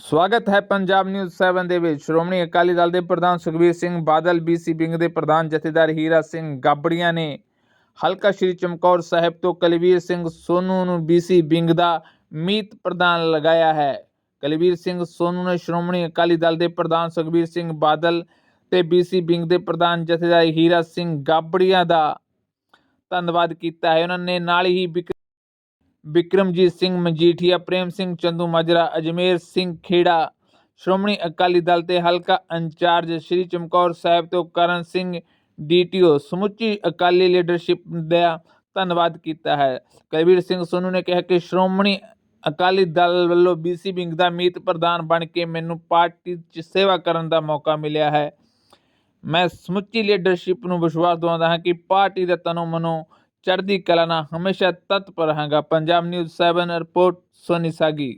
ਸਵਾਗਤ ਹੈ ਪੰਜਾਬ ਨਿਊਜ਼ 7 ਦੇ ਵਿੱਚ। ਸ਼੍ਰੋਮਣੀ ਅਕਾਲੀ ਦਲ ਦੇ ਪ੍ਰਧਾਨ ਸੁਖਬੀਰ ਸਿੰਘ ਬਾਦਲ ਬੀਸੀ ਵਿੰਗ ਦੇ ਪ੍ਰਧਾਨ ਜਥੇਦਾਰ ਹੀਰਾ ਸਿੰਘ ਗਾਬੜੀਆਂ ਨੇ ਹਲਕਾ ਸ਼੍ਰੀ ਚਮਕੌਰ ਸਾਹਿਬ ਤੋਂ ਕਲਵੀਰ ਸਿੰਘ ਸੋਨੂ ਨੂੰ ਬੀਸੀ ਵਿੰਗ ਦਾ ਮੀਤ ਪ੍ਰਧਾਨ ਲਗਾਇਆ ਹੈ। ਕਲਵੀਰ ਸਿੰਘ ਸੋਨੂ ਨੇ ਸ਼੍ਰੋਮਣੀ ਅਕਾਲੀ ਦਲ ਦੇ ਪ੍ਰਧਾਨ ਸੁਖਬੀਰ ਸਿੰਘ ਬਾਦਲ ਤੇ ਬੀਸੀ ਵਿੰਗ ਦੇ ਪ੍ਰਧਾਨ ਜਥੇਦਾਰ ਹੀਰਾ ਸਿੰਘ ਗਾਬੜੀਆਂ ਦਾ ਧੰਨਵਾਦ ਕੀਤਾ ਹੈ। ਉਹਨਾਂ ਨੇ ਨਾਲ ਹੀ ਬਿਕਰਮਜੀਤ ਸਿੰਘ ਮਜੀਠੀਆ, ਪ੍ਰੇਮ ਸਿੰਘ ਚੰਦੂ ਮਾਜਰਾ, ਅਜਮੇਰ ਸਿੰਘ ਖੇੜਾ, ਸ਼੍ਰੋਮਣੀ ਅਕਾਲੀ ਦਲ ਤੇ ਹਲਕਾ ਇੰਚਾਰਜ ਸ਼੍ਰੀ ਚਮਕੌਰ ਸਾਹਿਬ ਤੋਂ ਕਰਨ ਸਿੰਘ ਡੀਟੀਓ, ਸਮੁੱਚੀ ਅਕਾਲੀ ਲੀਡਰਸ਼ਿਪ ਦਾ ਧੰਨਵਾਦ ਕੀਤਾ ਹੈ। ਕਲਵੀਰ ਸਿੰਘ ਸੋਨੂ ਨੇ ਕਿਹਾ ਕਿ ਸ਼੍ਰੋਮਣੀ ਅਕਾਲੀ ਦਲ ਵੱਲੋਂ ਬੀਸੀ ਬਿੰਗ ਦਾ ਮੀਤ ਪ੍ਰਧਾਨ ਬਣ ਕੇ ਮੈਨੂੰ ਪਾਰਟੀ 'ਚ ਸੇਵਾ ਕਰਨ ਦਾ ਮੌਕਾ ਮਿਲਿਆ ਹੈ। ਮੈਂ ਸਮੁੱਚੀ ਲੀਡਰਸ਼ਿਪ ਨੂੰ ਵਿਸ਼ਵਾਸ ਦਿਵਾਉਂਦਾ ਹਾਂ ਕਿ ਪਾਰਟੀ ਦੇ ਤਨੋਂ ਮਨੋਂ ਚੜ੍ਹਦੀ ਕਲਾ ਨਾਲ ਹਮੇਸ਼ਾ ਤਤਪਰ ਰਹਾਂਗਾ ਪੰਜਾਬ ਨਿਊਜ਼ 7 ਰਿਪੋਰਟ ਸੋਨੀ ਸਾਗੀ